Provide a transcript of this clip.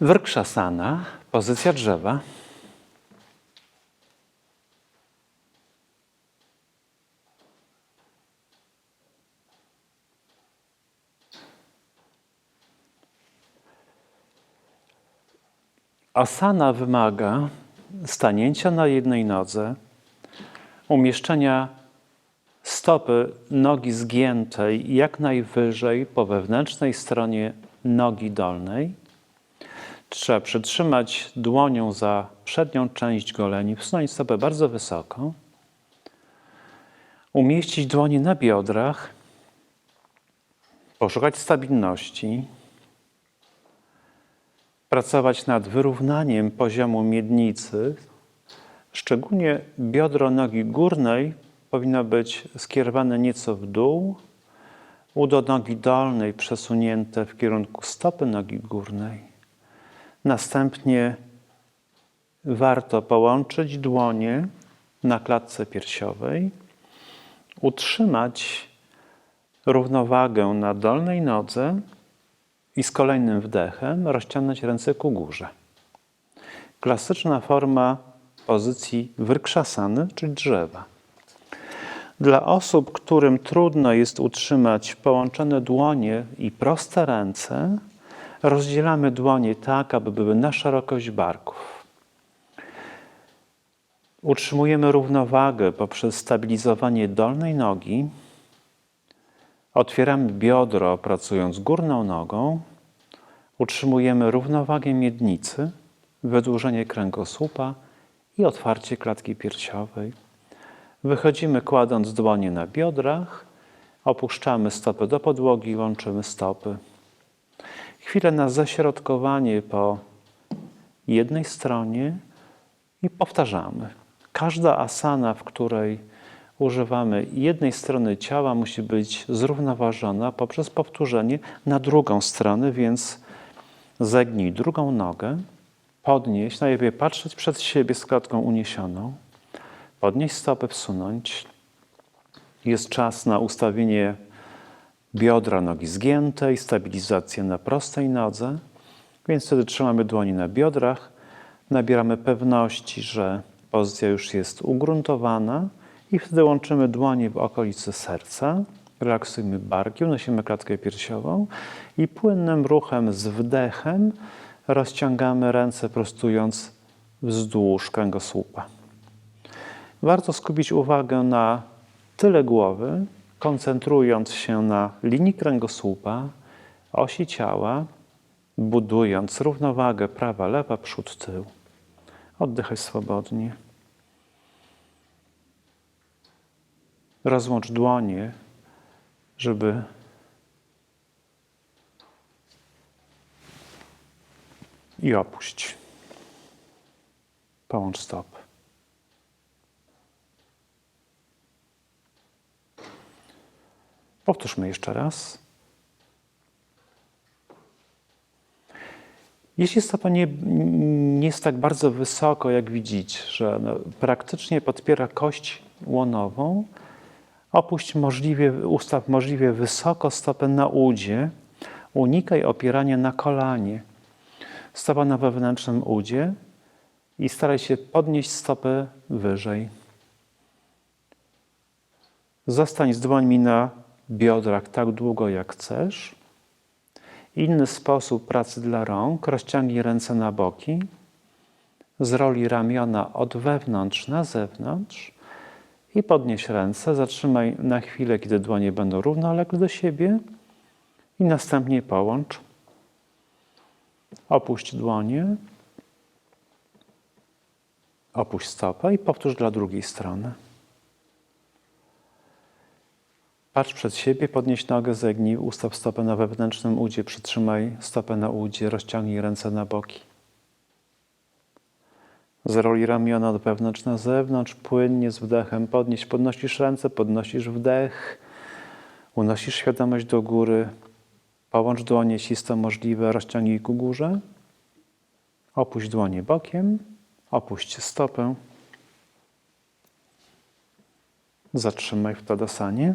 Wrkrzasana, pozycja drzewa. Asana wymaga stanięcia na jednej nodze, umieszczenia stopy nogi zgiętej jak najwyżej po wewnętrznej stronie nogi dolnej. Trzeba przytrzymać dłonią za przednią część goleni, wsunąć stopę bardzo wysoko, umieścić dłonie na biodrach, poszukać stabilności, pracować nad wyrównaniem poziomu miednicy. Szczególnie biodro nogi górnej powinno być skierowane nieco w dół, udo nogi dolnej przesunięte w kierunku stopy nogi górnej. Następnie warto połączyć dłonie na klatce piersiowej, utrzymać równowagę na dolnej nodze i z kolejnym wdechem rozciągnąć ręce ku górze. Klasyczna forma pozycji wrkrzasany, czyli drzewa. Dla osób, którym trudno jest utrzymać połączone dłonie i proste ręce, rozdzielamy dłonie tak, aby były na szerokość barków. Utrzymujemy równowagę poprzez stabilizowanie dolnej nogi. Otwieramy biodro, pracując górną nogą. Utrzymujemy równowagę miednicy, wydłużenie kręgosłupa i otwarcie klatki piersiowej. Wychodzimy kładąc dłonie na biodrach, opuszczamy stopy do podłogi, łączymy stopy. Chwilę na ześrodkowanie po jednej stronie i powtarzamy. Każda asana, w której używamy jednej strony ciała, musi być zrównoważona poprzez powtórzenie na drugą stronę, więc zegnij drugą nogę, podnieść, najlepiej patrzeć przed siebie z klatką uniesioną, podnieść stopę, wsunąć. Jest czas na ustawienie biodra nogi zgiętej, stabilizację na prostej nodze, więc wtedy trzymamy dłonie na biodrach, nabieramy pewności, że pozycja już jest ugruntowana i wtedy łączymy dłonie w okolicy serca, relaksujemy barki, unosimy klatkę piersiową i płynnym ruchem z wdechem rozciągamy ręce prostując wzdłuż kręgosłupa. Warto skupić uwagę na tyle głowy, koncentrując się na linii kręgosłupa, osi ciała, budując równowagę prawa, lewa, przód, tył. Oddychaj swobodnie. Rozłącz dłonie, żeby i opuść. Połącz stopy. Powtórzmy jeszcze raz. Jeśli stopa nie, nie jest tak bardzo wysoko, jak widzicie, że no, praktycznie podpiera kość łonową, opuść możliwie, ustaw możliwie wysoko stopę na udzie, unikaj opierania na kolanie. Stopa na wewnętrznym udzie i staraj się podnieść stopę wyżej. Zostań z dłońmi na biodrach tak długo jak chcesz. Inny sposób pracy dla rąk. Rozciągnij ręce na boki. Z roli ramiona od wewnątrz na zewnątrz. I podnieś ręce. Zatrzymaj na chwilę, kiedy dłonie będą równolegle do siebie. I następnie połącz. Opuść dłonie. Opuść stopę i powtórz dla drugiej strony. Patrz przed siebie, podnieś nogę, zegnij, ustaw stopę na wewnętrznym udzie, przytrzymaj stopę na udzie, rozciągnij ręce na boki. Z roli ramiona od wewnątrz na zewnątrz, płynnie z wdechem. Podnieś, podnosisz ręce, podnosisz wdech, unosisz świadomość do góry, połącz dłonie, jeśli to możliwe, rozciągnij ku górze, opuść dłonie bokiem, opuść stopę, zatrzymaj w tadasanie.